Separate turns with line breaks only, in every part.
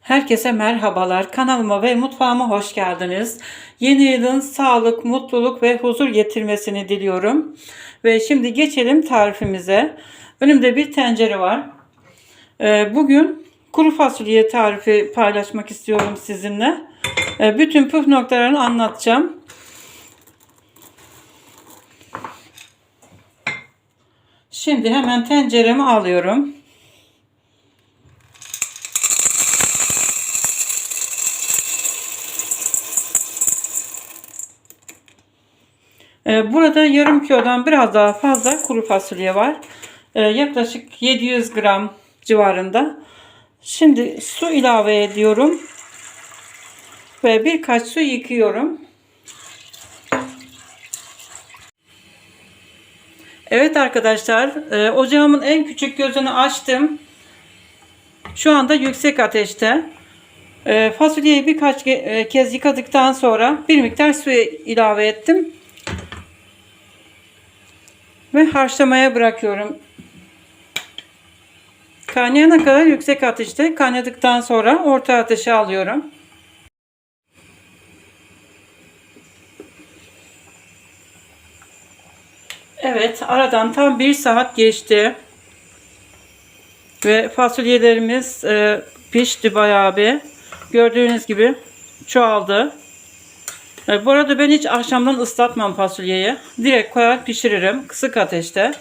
Herkese merhabalar. Kanalıma ve mutfağıma hoş geldiniz. Yeni yılın sağlık, mutluluk ve huzur getirmesini diliyorum. Ve şimdi geçelim tarifimize. Önümde bir tencere var. Ee, Bugün kuru fasulye tarifi paylaşmak istiyorum sizinle. Ee, Bütün püf noktalarını anlatacağım. Şimdi hemen tenceremi alıyorum. Burada yarım kilodan biraz daha fazla kuru fasulye var. Ee, Yaklaşık 700 gram civarında. Şimdi su ilave ediyorum. Ve birkaç su yıkıyorum. Evet arkadaşlar e, ocağımın en küçük gözünü açtım. Şu anda yüksek ateşte. E, fasulyeyi birkaç e, kez yıkadıktan sonra bir miktar su ilave ettim. Ve haşlamaya bırakıyorum. Kaynayana kadar yüksek ateşte kaynadıktan sonra orta ateşe alıyorum. Evet aradan tam bir saat geçti. Ve fasulyelerimiz e, pişti bayağı bir. Gördüğünüz gibi çoğaldı. E, bu arada ben hiç akşamdan ıslatmam fasulyeyi. Direkt koyar pişiririm kısık ateşte.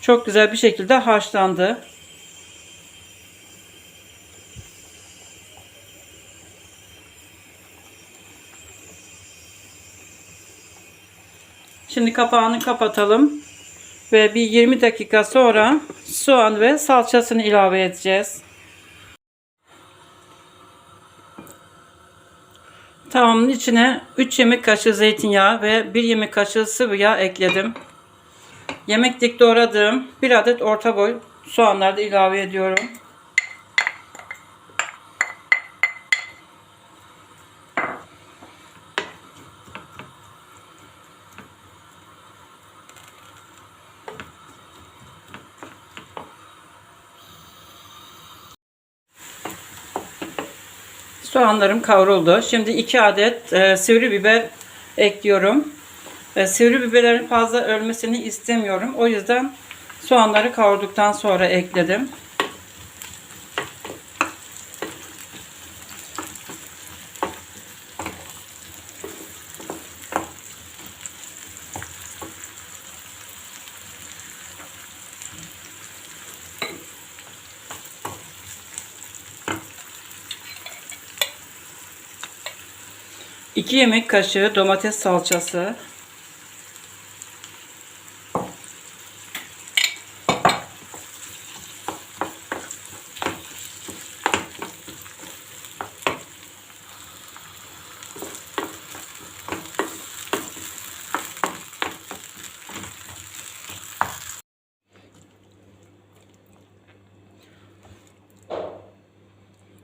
Çok güzel bir şekilde haşlandı. Şimdi kapağını kapatalım. Ve bir 20 dakika sonra soğan ve salçasını ilave edeceğiz. Tavamın içine 3 yemek kaşığı zeytinyağı ve 1 yemek kaşığı sıvı yağ ekledim. Yemeklik doğradığım bir adet orta boy soğanları da ilave ediyorum. Soğanlarım kavruldu. Şimdi 2 adet e, sivri biber ekliyorum. E, sivri biberlerin fazla ölmesini istemiyorum. O yüzden soğanları kavurduktan sonra ekledim. İki yemek kaşığı domates salçası.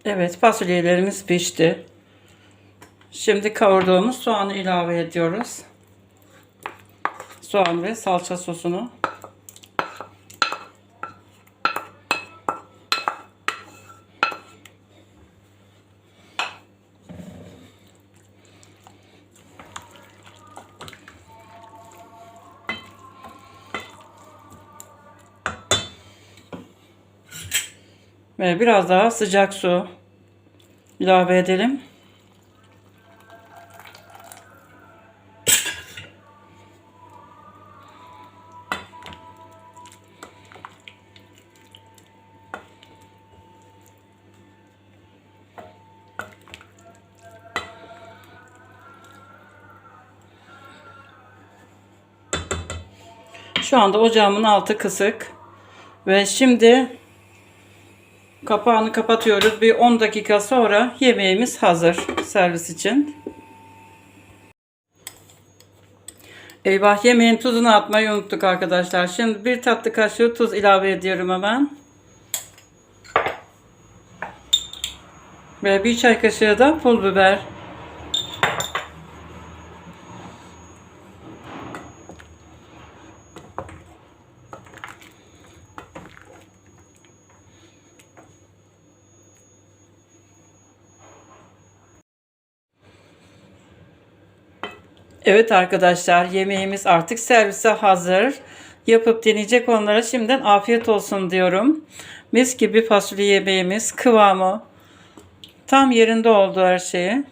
Evet fasulyelerimiz pişti. Şimdi kavurduğumuz soğanı ilave ediyoruz. Soğan ve salça sosunu. Ve biraz daha sıcak su ilave edelim. Şu anda ocağımın altı kısık. Ve şimdi kapağını kapatıyoruz. Bir 10 dakika sonra yemeğimiz hazır servis için. Eyvah yemeğin tuzunu atmayı unuttuk arkadaşlar. Şimdi bir tatlı kaşığı tuz ilave ediyorum hemen. Ve bir çay kaşığı da pul biber. Evet arkadaşlar yemeğimiz artık servise hazır. Yapıp deneyecek onlara şimdiden afiyet olsun diyorum. Mis gibi fasulye yemeğimiz kıvamı tam yerinde oldu her şeyi.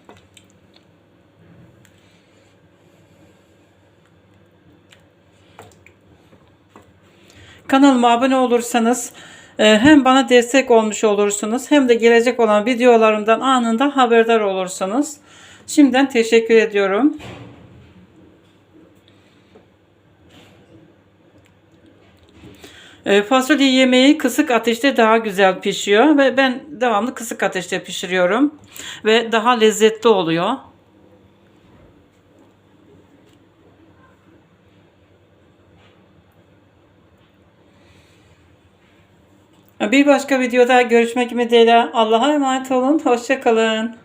Kanalıma abone olursanız e, hem bana destek olmuş olursunuz hem de gelecek olan videolarımdan anında haberdar olursunuz. Şimdiden teşekkür ediyorum. E, fasulye yemeği kısık ateşte daha güzel pişiyor ve ben devamlı kısık ateşte pişiriyorum ve daha lezzetli oluyor. Bir başka videoda görüşmek ümidiyle Allah'a emanet olun. Hoşçakalın.